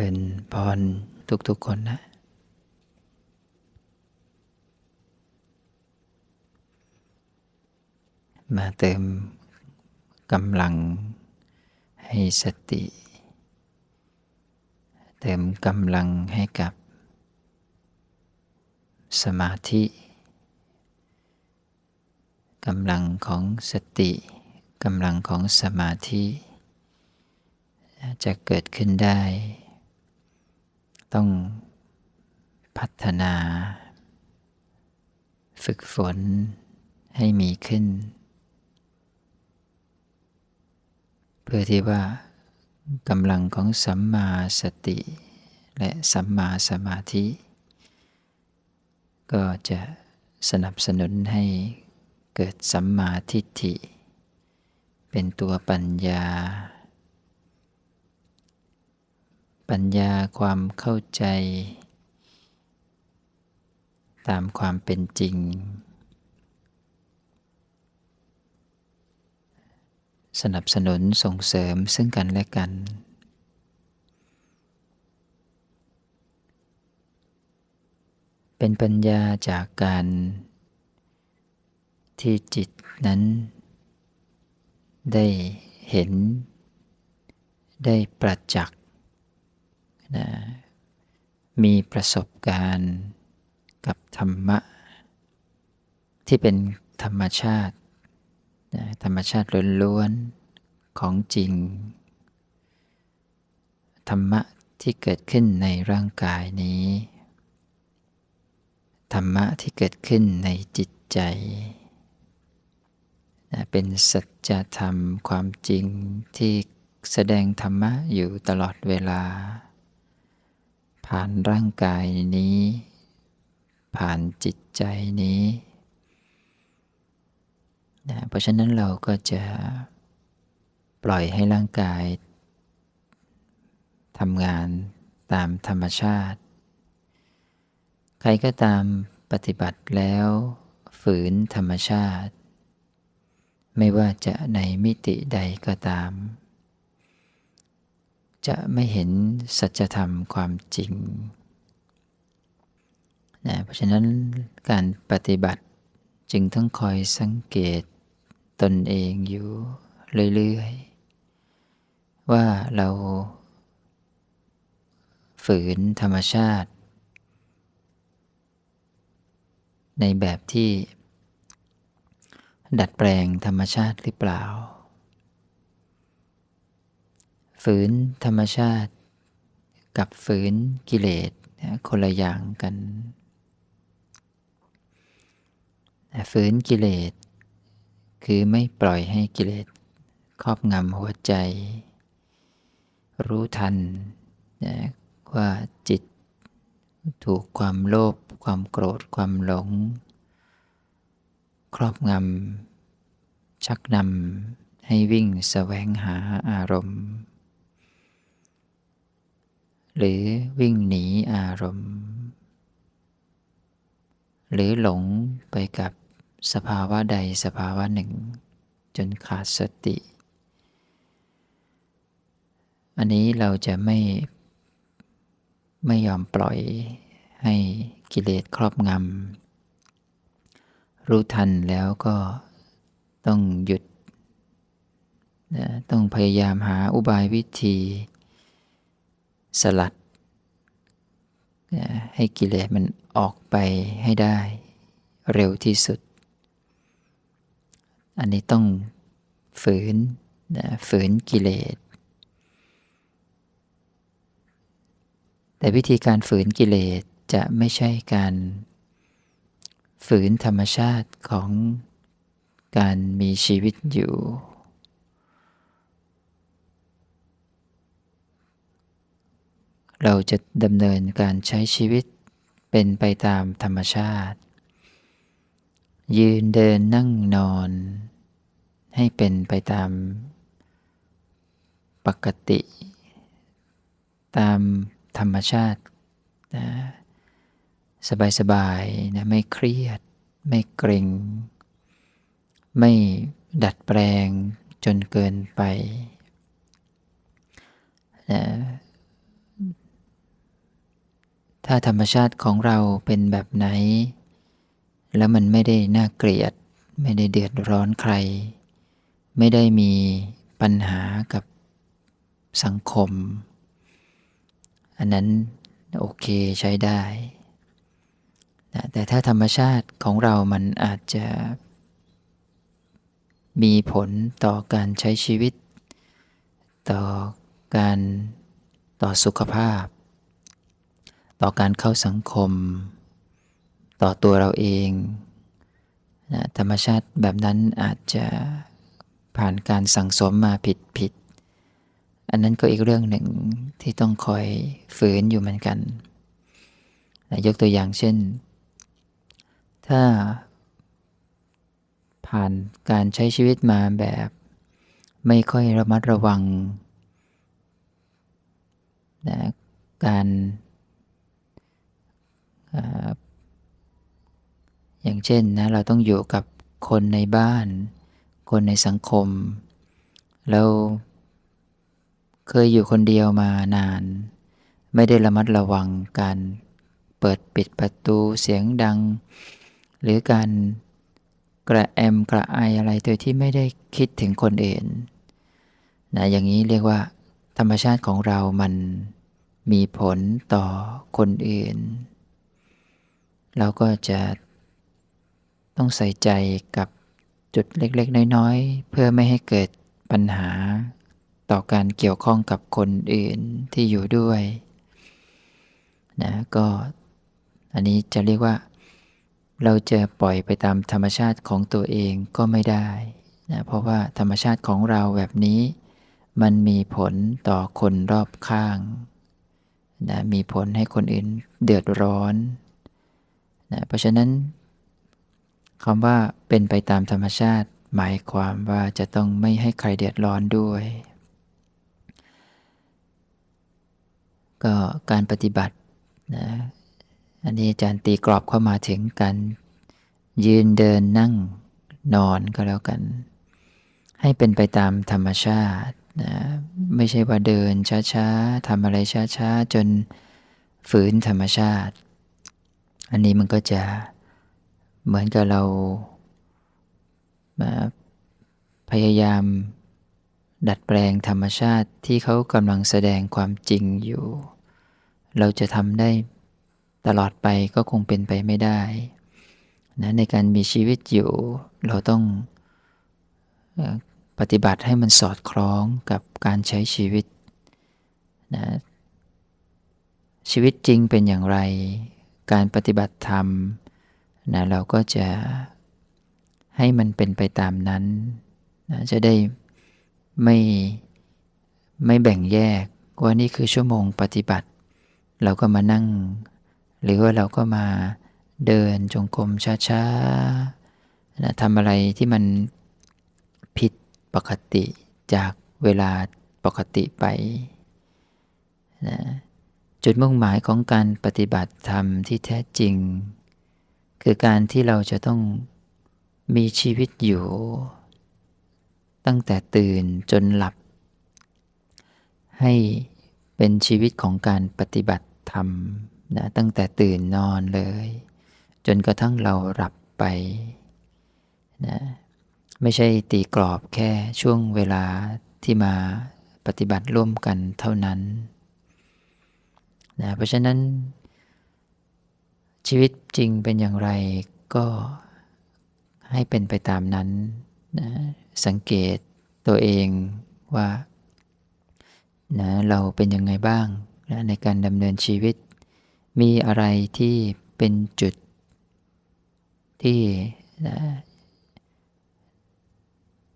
เจริญพรทุกๆคนนะมาเติมกำลังให้สติ เติมกำลังให้กับ สมาธิกำลังของสติกำลังของสมาธิ จะเกิดขึ้นได้ ต้องพัฒนา ฝึกฝนให้มีขึ้น เพื่อที่ว่ากำลังของสัมมาสติ และสัมมาสมาธิ ก็จะสนับสนุนให้เกิดสัมมาทิฏฐิ เป็นตัวปัญญา ปัญญาความเข้าใจ ตามความเป็นจริง สนับสนุนส่งเสริมซึ่งกันและกัน เป็นปัญญาจากการที่จิตนั้น ได้เห็น ได้ประจักษ์ นะมีประสบการณ์กับธรรมะ ที่เป็นธรรมชาตินะธรรมชาติล้วนๆของจริง ธรรมะที่เกิดขึ้นในร่างกายนี้ ธรรมะที่เกิดขึ้นในจิตใจนะเป็นสัจธรรมความจริงที่แสดงธรรมะอยู่ตลอดเวลา ผ่านร่างกายนี้ ผ่านจิตใจนี้นะเพราะฉะนั้นเราก็จะปล่อยให้ร่างกายทำงานตามธรรมชาติ ใครก็ตามปฏิบัติแล้ว ฝืนธรรมชาติ ไม่ว่าจะในมิติใดก็ตาม จะไม่เห็นสัจธรรมความจริงนะเพราะฉะนั้นการปฏิบัติจึงต้องคอยสังเกตตนเองอยู่เรื่อยๆ ว่าเราฝืนธรรมชาติ ในแบบที่ดัดแปลงธรรมชาติหรือเปล่า ฝืนธรรมชาติ กับฝืนกิเลสคนละอย่างกัน ฝืนกิเลส คือไม่ปล่อยให้กิเลส ครอบงำหัวใจ รู้ทันนะว่าจิตถูกความโลภความโกรธความหลง ครอบงำชักนำให้วิ่งสแสวงหาอารมณ์ หรือวิ่งหนีอารมณ์ หรือหลงไปกับสภาวะใดสภาวะหนึ่ง จนขาดสติ อันนี้เราจะไม่ไม่ยอมปล่อยให้กิเลสครอบงำรู้ทันแล้วก็ต้องหยุด ต้องพยายามหาอุบายวิธี สลัด ให้กิเลสมันออกไปให้ได้เร็วที่สุด อันนี้ต้องฝืนนะฝืนกิเลส แต่วิธีการฝืนกิเลสจะไม่ใช่การฝืนธรรมชาติของการมีชีวิตอยู่ เราจะดำเนินการใช้ชีวิตเป็นไปตามธรรมชาติ ยืนเดินนั่งนอน ให้เป็นไปตามปกติ ตามธรรมชาตินะสบายๆนะไม่เครียด ไม่เกรงไม่ดัดแปลงจนเกินไปนะ ถ้าธรรมชาติของเราเป็นแบบไหน แล้วมันไม่ได้น่าเกลียด ไม่ได้เดือดร้อนใคร ไม่ได้มีปัญหากับสังคม อันนั้นโอเคใช้ได้นะแต่ถ้าธรรมชาติของเรามันอาจจะมีผลต่อการใช้ชีวิต ต่อการต่อสุขภาพ ต่อการเข้าสังคม ต่อตัวเราเองนะธรรมชาติแบบนั้นอาจจะผ่านการสั่งสมมาผิดผิด อันนั้นก็อีกเรื่องหนึ่งที่ต้องคอยฝืนอยู่เหมือนกันนะยกตัวอย่างเช่น ถ้าผ่านการใช้ชีวิตมาแบบไม่ค่อยระมัดระวังนะการ อย่างเช่นนะเราต้องอยู่กับคนในบ้าน คนในสังคม เราเคยอยู่คนเดียวมานาน ไม่ได้ระมัดระวังการเปิดปิดประตูเสียงดัง หรือการกระแอมกระไออะไรโดยที่ไม่ได้คิดถึงคนอื่นนะอย่างนี้เรียกว่า ธรรมชาติของเรามันมีผลต่อคนอื่น เราก็จะต้องใส่ใจกับจุดเล็กๆ น้อยๆ เพื่อไม่ให้เกิดปัญหาต่อการเกี่ยวข้องกับคนอื่นที่อยู่ด้วยนะก็อันนี้จะเรียกว่า เราจะปล่อยไปตามธรรมชาติของตัวเองก็ไม่ได้นะเพราะว่าธรรมชาติของเราแบบนี้ มันมีผลต่อคนรอบข้างนะมีผลให้คนอื่นเดือดร้อน นะเพราะฉะนั้นคำว่าเป็นไปตามธรรมชาติ หมายความว่าจะต้องไม่ให้ใครเดือดร้อนด้วย ก็การปฏิบัตินะอันนี้อาจารย์ตีกรอบเข้ามาถึงการยืนเดินนั่งนอนก็แล้วกัน ให้เป็นไปตามธรรมชาตินะไม่ใช่ว่าเดินช้าๆทำอะไรช้าๆ จนฝืนธรรมชาติ อันนี้มันก็จะเหมือนกับเราพยายาม ดัดแปลงธรรมชาติที่เขากำลังแสดงความจริงอยู่ เราจะทำได้ตลอดไปก็คงเป็นไปไม่ได้นะในการมีชีวิตอยู่ เราต้องปฏิบัติให้มันสอดคล้องกับการใช้ชีวิตนะชีวิตจริงเป็นอย่างไร การปฏิบัติธรรมนะเราก็จะให้มันเป็นไปตามนั้นนะจะได้ไม่ไม่แบ่งแยกว่านี่คือชั่วโมงปฏิบัติ เราก็มานั่ง หรือว่าเราก็มาเดินจงกรมช้าๆนะทำอะไรที่มันผิดปกติจากเวลาปกติไปนะ จุดมุ่งหมายของการปฏิบัติธรรมที่แท้จริง คือการที่เราจะต้องมีชีวิตอยู่ ตั้งแต่ตื่นจนหลับ ให้เป็นชีวิตของการปฏิบัติธรรมนะตั้งแต่ตื่นนอนเลย จนกระทั่งเราหลับไปนะไม่ใช่ตีกรอบแค่ช่วงเวลาที่มาปฏิบัติร่วมกันเท่านั้น นะเพราะฉะนั้นชีวิตจริงเป็นอย่างไรก็ให้เป็นไปตามนั้นนะสังเกตตัวเองว่านะเราเป็นยังไงบ้างนะในการดำเนินชีวิต มีอะไรที่เป็นจุดที่นะ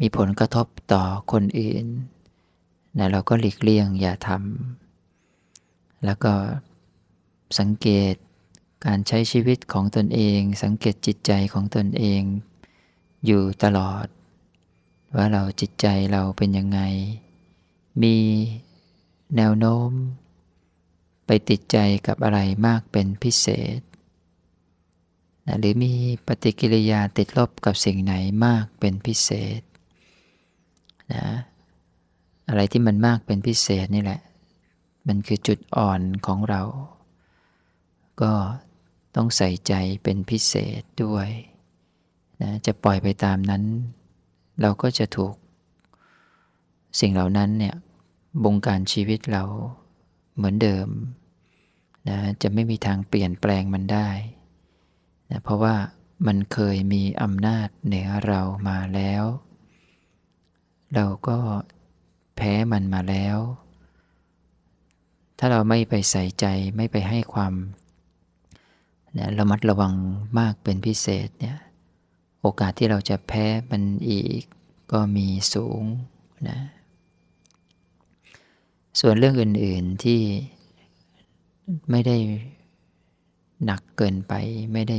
มีผลกระทบต่อคนอื่นนะเราก็หลีกเลี่ยงอย่าทำ แล้วก็สังเกตการใช้ชีวิตของตนเอง สังเกตจิตใจของตนเอง อยู่ตลอด ว่าเราจิตใจเราเป็นยังไง มีแนวโน้ม ไปติดใจกับอะไรมากเป็นพิเศษนะหรือมีปฏิกิริยาติดลบกับสิ่งไหนมากเป็นพิเศษนะอะไรที่มันมากเป็นพิเศษนี่แหละ มันคือจุดอ่อนของเรา ก็ต้องใส่ใจเป็นพิเศษด้วยนะจะปล่อยไปตามนั้น เราก็จะถูก สิ่งเหล่านั้นเนี่ยบงการชีวิตเราเหมือนเดิมนะจะไม่มีทางเปลี่ยนแปลงมันได้นะเพราะว่ามันเคยมีอำนาจเหนือเรามาแล้ว เราก็แพ้มันมาแล้ว ถ้าเราไม่ไปใส่ใจไม่ไปให้ความนะระมัดระวังมากเป็นพิเศษเนี่ยโอกาสที่เราจะแพ้มันอีกก็มีสูงนะส่วนเรื่องอื่น ๆที่ไม่ได้หนักเกินไปไม่ได้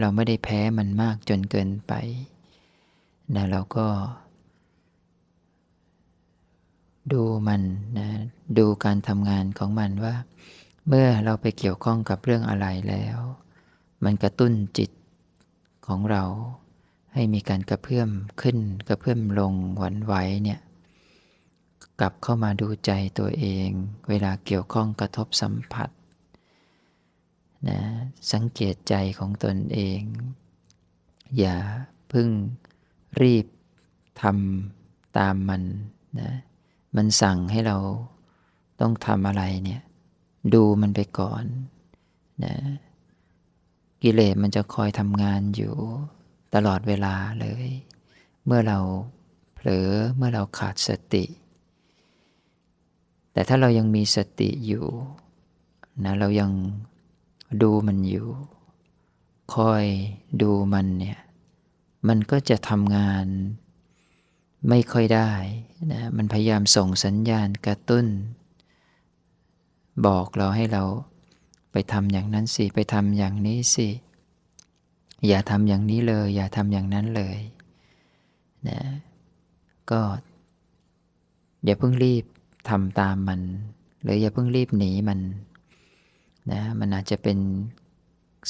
เราไม่ได้แพ้มันมากจนเกินไปนะเราก็ ดูมันนะดูการทำงานของมันว่า เมื่อเราไปเกี่ยวข้องกับเรื่องอะไรแล้ว มันกระตุ้นจิตของเรา ให้มีการกระเพื่อมขึ้นกระเพื่อมลงหวันไหวเนี่ยกลับเข้ามาดูใจตัวเอง เวลาเกี่ยวข้องกระทบสัมผัสนะสังเกตใจของตนเอง อย่าพึ่งรีบทำตามมันนะ มันสั่งให้เราต้องทำอะไรเนี่ย ดูมันไปก่อนนะกิเลสมันจะคอยทำงานอยู่ตลอดเวลาเลย เมื่อเราเผลอเมื่อเราขาดสติ แต่ถ้าเรายังมีสติอยู่นะเรายังดูมันอยู่ คอยดูมันเนี่ย มันก็จะทำงาน ไม่ค่อยได้นะมันพยายามส่งสัญญาณกระตุ้น บอกเราให้เราไปทำอย่างนั้นสิ ไปทำอย่างนี้สิ อย่าทำอย่างนี้เลย อย่าทำอย่างนั้นเลยนะก็ อย่าเพิ่งรีบทำตามมัน หรืออย่าเพิ่งรีบหนีมันนะมันอาจจะเป็น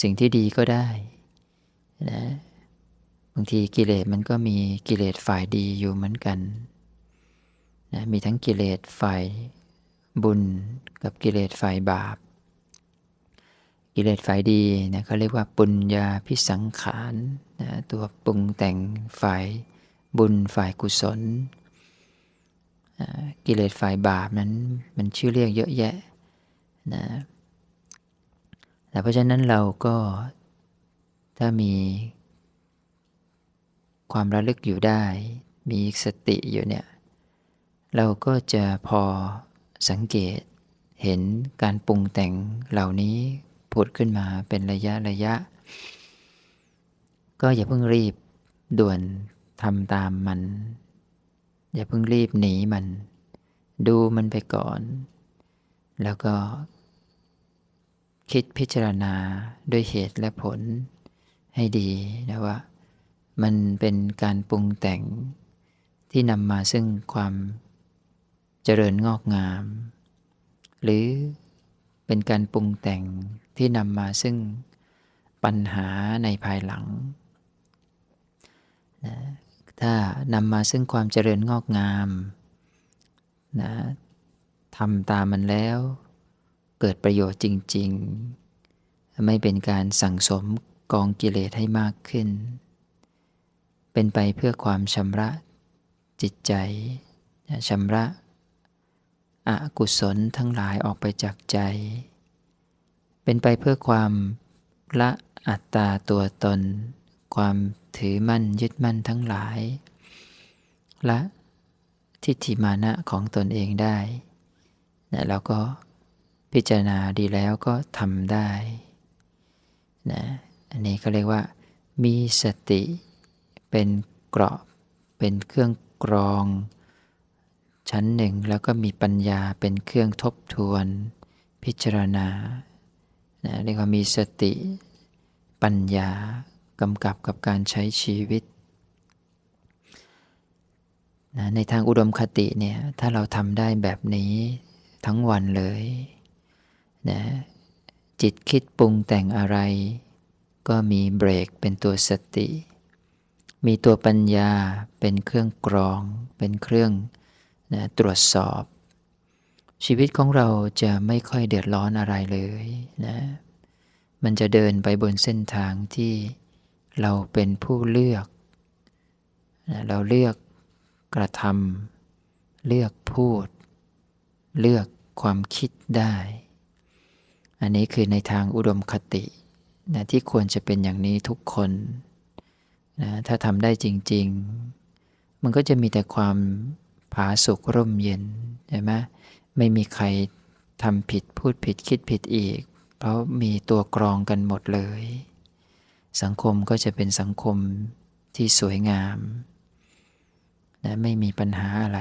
สิ่งที่ดีก็ได้นะ บางทีกิเลสมันก็มีกิเลสฝ่ายดีอยู่เหมือนกันนะมีทั้งกิเลสฝ่ายบุญกับกิเลสฝ่ายบาป กิเลสฝ่ายดีนะเขาเรียกว่าปุญญาพิสังขารนะตัวปรุงแต่งฝ่ายบุญฝ่ายกุศลกิเลสฝ่ายบาปนั้นมันชื่อเรียกเยอะแยะนะแต่เพราะฉะนั้นเราก็ถ้ามี ความระลึกอยู่ได้ มีสติอยู่เนี่ย เราก็จะพอสังเกต เห็นการปรุงแต่งเหล่านี้ผุดขึ้นมาเป็นระยะระยะ ก็อย่าเพิ่งรีบด่วนทำตามมัน อย่าเพิ่งรีบหนีมัน ดูมันไปก่อน แล้วก็ คิดพิจารณาด้วยเหตุและผลให้ดีนะว่า มันเป็นการปรุงแต่งที่นำมาซึ่งความเจริญงอกงาม หรือเป็นการปรุงแต่งที่นำมาซึ่งปัญหาในภายหลังนะถ้านำมาซึ่งความเจริญงอกงามนะทำตามมันแล้ว เกิดประโยชน์จริง ๆ ไม่เป็นการสั่งสมกองกิเลสให้มากขึ้น เป็นไปเพื่อความชำระ จิตใจชำระอกุศลทั้งหลายออกไปจากใจ เป็นไปเพื่อความละอัตตาตัวตน ความถือมั่นยึดมั่นทั้งหลาย ละทิฏฐิมานะของตนเองได้แล้วก็พิจารณาดีแล้วก็ทำได้นะอันนี้ก็เรียกว่า มีสติ เป็นเกราะ เป็นเครื่องกรอง ชั้นหนึ่งแล้วก็มีปัญญาเป็นเครื่องทบทวน พิจารณานะเรียกว่ามีสติปัญญากำกับกับการใช้ชีวิตนะในทางอุดมคติเนี่ยถ้าเราทำได้แบบนี้ทั้งวันเลยนะจิตคิดปรุงแต่งอะไร ก็มีเบรกเป็นตัวสติ มีตัวปัญญาเป็นเครื่องกรอง เป็นเครื่องนะตรวจสอบ ชีวิตของเราจะไม่ค่อยเดือดร้อนอะไรเลยนะมันจะเดินไปบนเส้นทางที่เราเป็นผู้เลือกนะเราเลือกกระทำเลือกพูด เลือกความคิดได้ อันนี้คือในทางอุดมคตินะที่ควรจะเป็นอย่างนี้ทุกคน นะถ้าทำได้จริง ๆ มันก็จะมีแต่ความผาสุกร่มเย็นใช่ไหมไม่มีใครทำผิดพูดผิดคิดผิดอีก เพราะมีตัวกรองกันหมดเลย สังคมก็จะเป็นสังคมที่สวยงามนะไม่มีปัญหาอะไร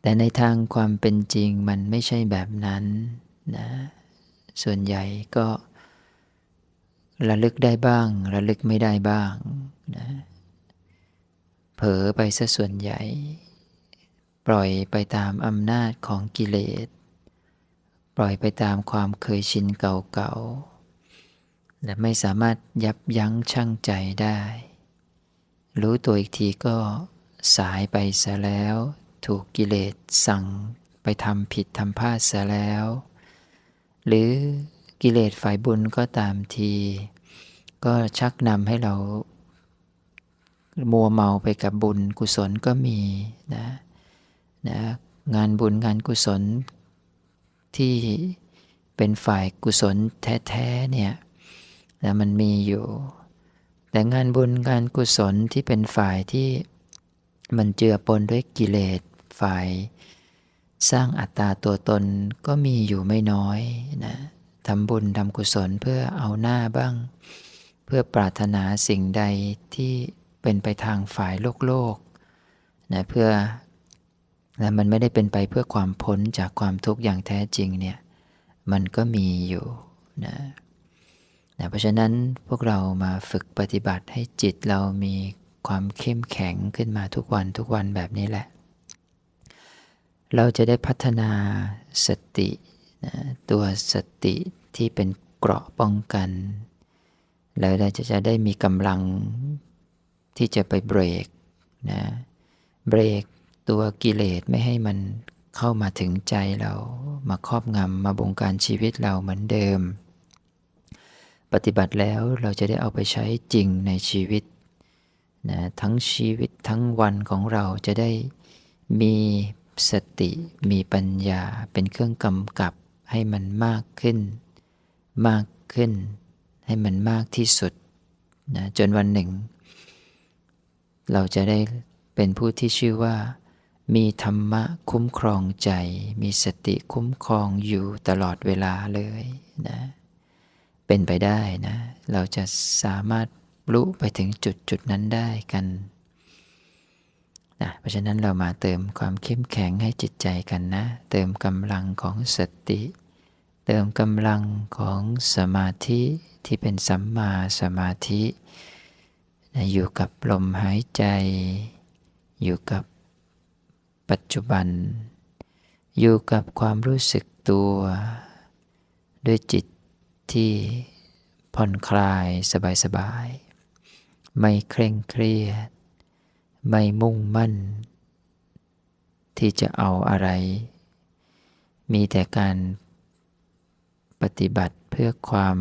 แต่ในทางความเป็นจริงมันไม่ใช่แบบนั้นนะส่วนใหญ่ก็ ระลึกได้บ้าง ระลึกไม่ได้บ้างนะเผลอไปซะส่วนใหญ่ ปล่อยไปตามอำนาจของกิเลส ปล่อยไปตามความเคยชินเก่าๆและไม่สามารถยับยั้งชั่งใจได้ รู้ตัวอีกทีก็สายไปซะแล้ว ถูกกิเลสสั่งไปทำผิดทำพลาดซะแล้ว หรือกิเลสฝ่ายบุญก็ตามที ก็ชักนำให้เรามัวเมาไปกับบุญกุศลก็มีนะนะงานบุญงานกุศลที่เป็นฝ่ายกุศลแท้ๆเนี่ยนะมันมีอยู่ แต่งานบุญงานกุศลที่เป็นฝ่ายที่มันเจือปนด้วยกิเลสฝ่ายสร้างอัตตาตัวตนก็มีอยู่ไม่น้อยนะทำบุญทำกุศลเพื่อเอาหน้าบ้าง พื่อปรารถนาสิ่งใดที่เป็นไปทางฝ่ายโลกโลกนะเพื่อและมันไม่ได้เป็นไปเพื่อความพ้นจากความทุกข์อย่างแท้จริงเนี่ยมันก็มีอยู่นะนะเพราะฉะนั้นพวกเรามาฝึกปฏิบัติให้จิตเรามีความเข้มแข็งขึ้นมาทุกวันทุกวันแบบนี้แหละ เราจะได้พัฒนาสตินะตัวสติที่เป็นเกราะป้องกัน แล้วเราจะจะได้มีกำลังที่จะไปเบรกนะเบรกตัวกิเลสไม่ให้มันเข้ามาถึงใจเรามาครอบงำมาบงการชีวิตเราเหมือนเดิม ปฏิบัติแล้วเราจะได้เอาไปใช้จริงในชีวิตนะทั้งชีวิตทั้งวันของเราจะได้มีสติมีปัญญาเป็นเครื่องกำกับให้มันมากขึ้น มากขึ้น ให้มันมากที่สุดนะจนวันหนึ่ง เราจะได้เป็นผู้ที่ชื่อว่า มีธรรมะคุ้มครองใจ มีสติคุ้มครองอยู่ตลอดเวลาเลยนะเป็นไปได้นะ เราจะสามารถรู้ไปถึงจุดจุดนั้นได้กันนะเพราะฉะนั้นเรามาเติมความเข้มแข็งให้จิตใจกันนะ เติมกำลังของสติ ติมกำลังของสมาธิที่เป็นสัมมาสมาธิอยู่กับลมหายใจ อยู่กับปัจจุบัน อยู่กับความรู้สึกตัว ด้วยจิตที่ผ่อนคลายสบายๆ ไม่เคร่งเครียด ไม่มุ่งมั่น ที่จะเอาอะไร มีแต่การ ปฏิบัติเพื่อความ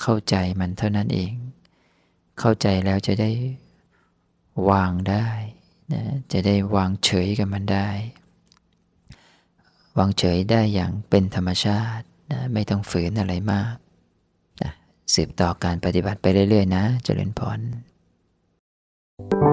เข้าใจมันเท่านั้นเอง เข้าใจแล้วจะได้วางได้นะจะได้วางเฉยกับมันได้ วางเฉยได้อย่างเป็นธรรมชาตินะไม่ต้องฝืนอะไรมากนะสืบต่อการปฏิบัติไปเรื่อย ๆ นะ เจริญพร thank you